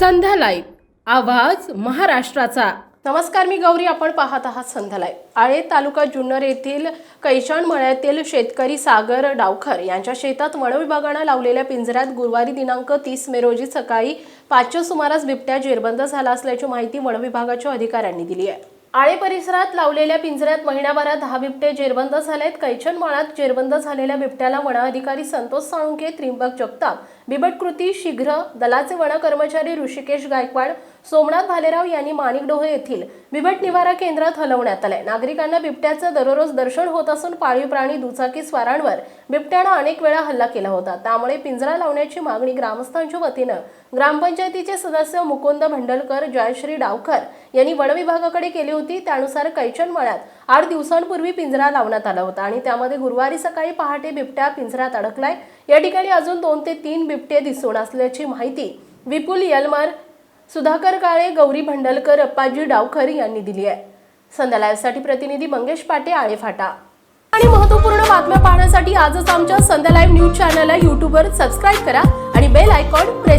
संध्या live आवाज महाराष्ट्राचा. नमस्कार मी गौरी. आपण पाहत आहात संध्या लाईव्ह आळे तालुका जुन्नर येथील कैचाण मळ्यातील शेतकरी सागर डावखर यांच्या शेतात वन विभागानं लावलेल्या पिंजऱ्यात गुरुवारी दिनांक तीस मे रोजी सकाळी पाचच्या सुमारास बिबट्या जेरबंद झाला असल्याची माहिती वन विभागाच्या अधिकाऱ्यांनी दिली आहे. आळे परिसरात लावलेल्या पिंजऱ्यात महिन्याभरात दहा बिबटे जेरबंद झालेत. कैचन माळात जेरबंद झालेल्या बिबट्याला वन अधिकारी संतोष साळुंके त्रिंबक जगताप बिबट कृती शीघ्र दलाचे वन कर्मचारी ऋषिकेश गायकवाड सोमनाथ भालेराव यांनी माणिकडोह येथील बिबट निवारा केंद्रात हलवण्यात आलंय. नागरिकांना बिबट्याचं दररोज दर्शन होत असून पाळीव प्राणी दुचाकी स्वारांवर बिबट्यानं अनेक वेळा हल्ला केला होता. त्यामुळे पिंजरा लावण्याची मागणी ग्रामस्थांच्या वतीनं ग्रामपंचायतीचे सदस्य मुकुंद भंडलकर जयश्री डावकर यांनी वन विभागाकडे केली होती. त्यानुसार कैचन मळ्यात आठ दिवसांपूर्वी पिंजरा लावण्यात आला होता आणि त्यामध्ये गुरुवारी सकाळी पहाटे बिबट्या पिंजऱ्यात अडकलाय. या ठिकाणी अजून दोन ते तीन बिबटे दिसून असल्याची माहिती विपुल यलमार सुधाकर काळे गौरी भंडलकर अप्पाजी डावकर यांनी दिली आहे. संध्या लाईव्हसाठी प्रतिनिधी मंगेश पाटे आळेफाटा आणि महत्त्वपूर्ण बातम्या पाहण्यासाठी आजच आमच्या संध्या लाईव्ह न्यूज चॅनलला यूट्यूबवर सबस्क्राईब करा आणि बेल आयकॉन प्रेस